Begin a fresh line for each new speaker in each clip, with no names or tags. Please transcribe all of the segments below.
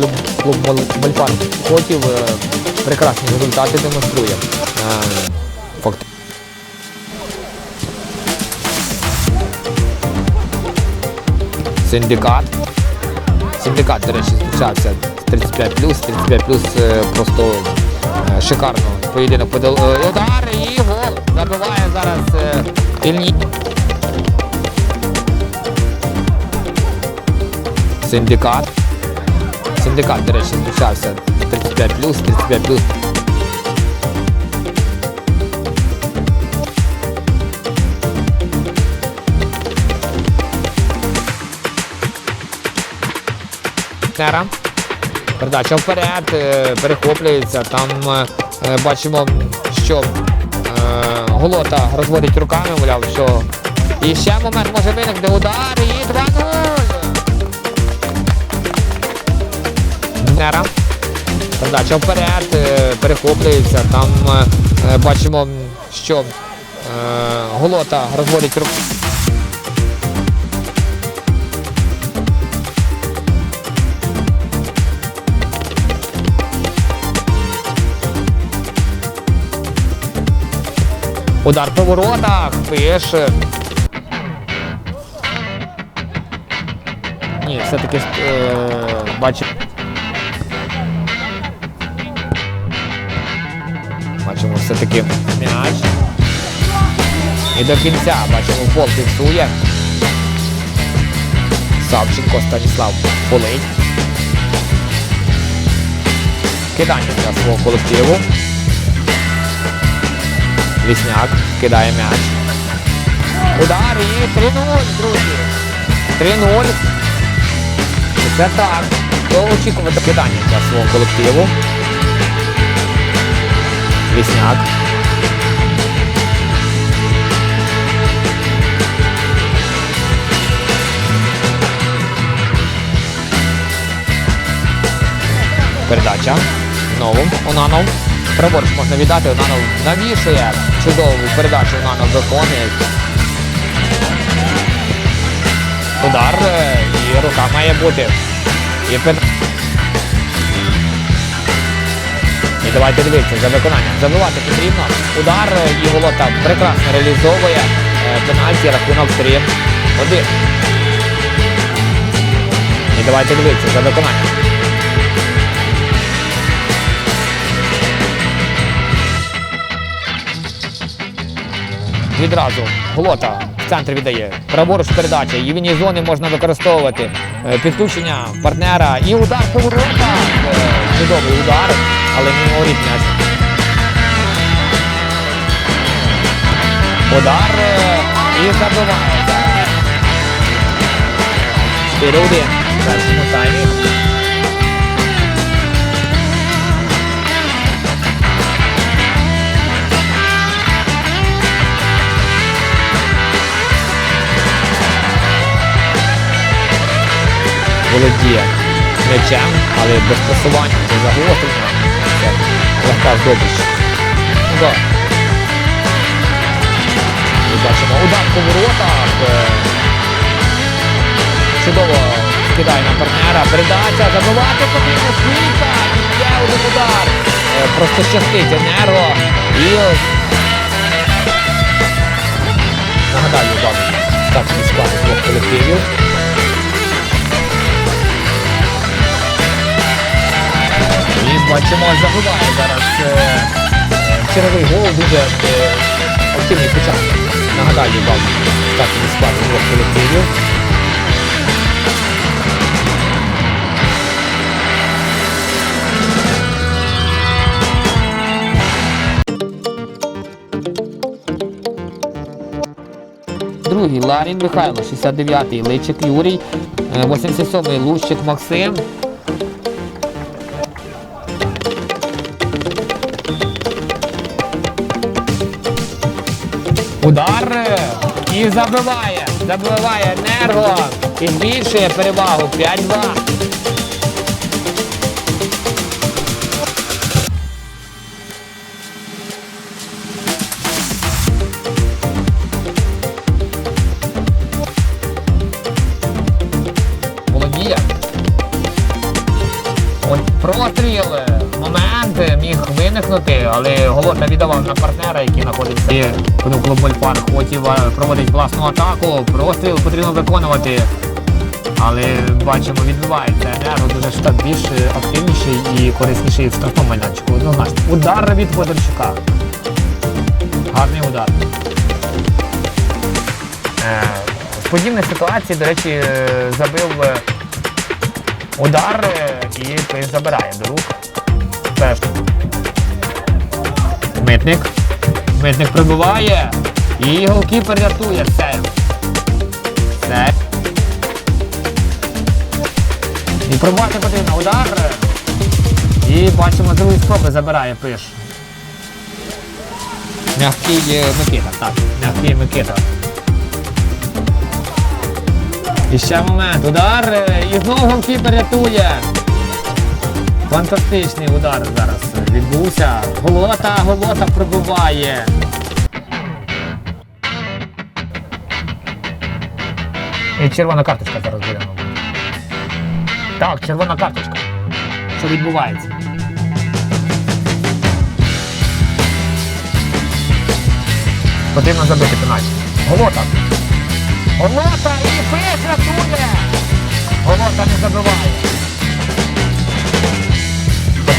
клуб, клуб Хотів е, прекрасні результати демонструє. Е, Факт. Синдикат. Синдикат, до речі, зустрічався з 35 35 е, просто шикарно. Поєдинок подал. Удар і гол. Забиває зараз Ільні. Синдикат. Синдикат, до речі, з 35 35 партнера. Передача вперед, е, перехоплюється. Там е, е, бачимо, що Голота розводить руками, мовляв, що. І ще момент може виникнути удар і Партнера. Передача вперед, е, перехоплюється. Там е, е, бачимо, що Голота розводить руками. Удар по воротах, пише. Ні, все-таки е, бачимо. Бачимо все-таки м'яч. І до кінця бачимо пол фіксує. Савченко Станіслав полить. Кидання для свого колективу. Вісняк кидає м'яч. Удар і 3-0, друзі. 3-0. І Це так. То очікувати кидання для свого колективу. Вісняк. Передача. Знову Онанов. Праворуч можна віддати, Онанов навішує. Чудову передачу Онанов виконує. Удар е, і рука має бути. І, давайте дивитися за виконанням. Забивати потрібно. Удар е, і Голота прекрасно реалізовує. Е, Пенальті, рахунок 3-1. І давайте дивитися за виконанням. Відразу Голота центр віддає. Праворуч передача. І зони можна використовувати. Е, Підключення партнера і удар по воротах. Е, Чудовий удар, але не м'яч. Удар е, і забивається. 4-1 в першому. Володіє м'ячем, але без просування, без загострення. Це легка здобич. Удар. І бачимо удар по воротах. Е, Чудово скидає на партнера. Передача, забивати потрібно Світа. І ще один удар. Е, Просто щастить енерго. І нагадаю вам стартовий склад двох колективів. Бачимо, забиває зараз е, е, черговий гол, дуже е, активний початок. Нагадаю вам стартовий склад двох колективів. Другий Ларін Михайло, 69-й Личик Юрій, е, 87-й Лущик Максим, Удар і забиває. Забиває енерго і збільшує перевагу 5-2. Володіє. тиснути, але Голота віддавав на партнера, який знаходиться ну, клуб Мольфар хотів проводить власну атаку, простріл потрібно виконувати. Але бачимо, відбувається енерго дуже штаб більш активніший і корисніший в штрафному майданчику. Однозначно. Удар від Федорчука. Гарний удар. Е, в подібній ситуації, до речі, е, забив е, удар і забирає до рук. Теж. Митник. Митник прибуває. І голкіпер рятує все. Все. І пробувати потрібно удар. І бачимо, другий спроби забирає Пиш. Мягкий е, Микита, так. Мягкий Микита. І ще момент. Удар. е, І знову голкіпер рятує. Фантастичний удар зараз відбувся. Голота, голота пробиває. І червона карточка зараз буде. Так, червона карточка. Що відбувається? Потрібно забити пенальті. Голота. Голота і пиш рятує. Голота не забиває.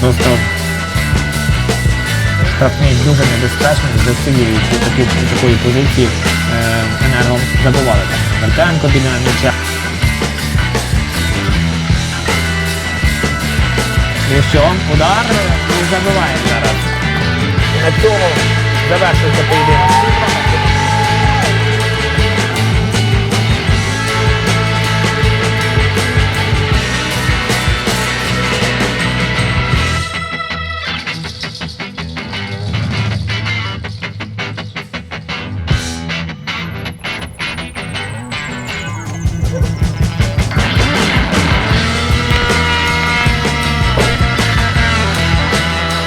Просто штрафний дуже небезпечний, засилюючи такі, такої позиції е, енергом забували. Вертенко біля м'яча. І що? Удар і забиває зараз. На цьому завершується поєдинок.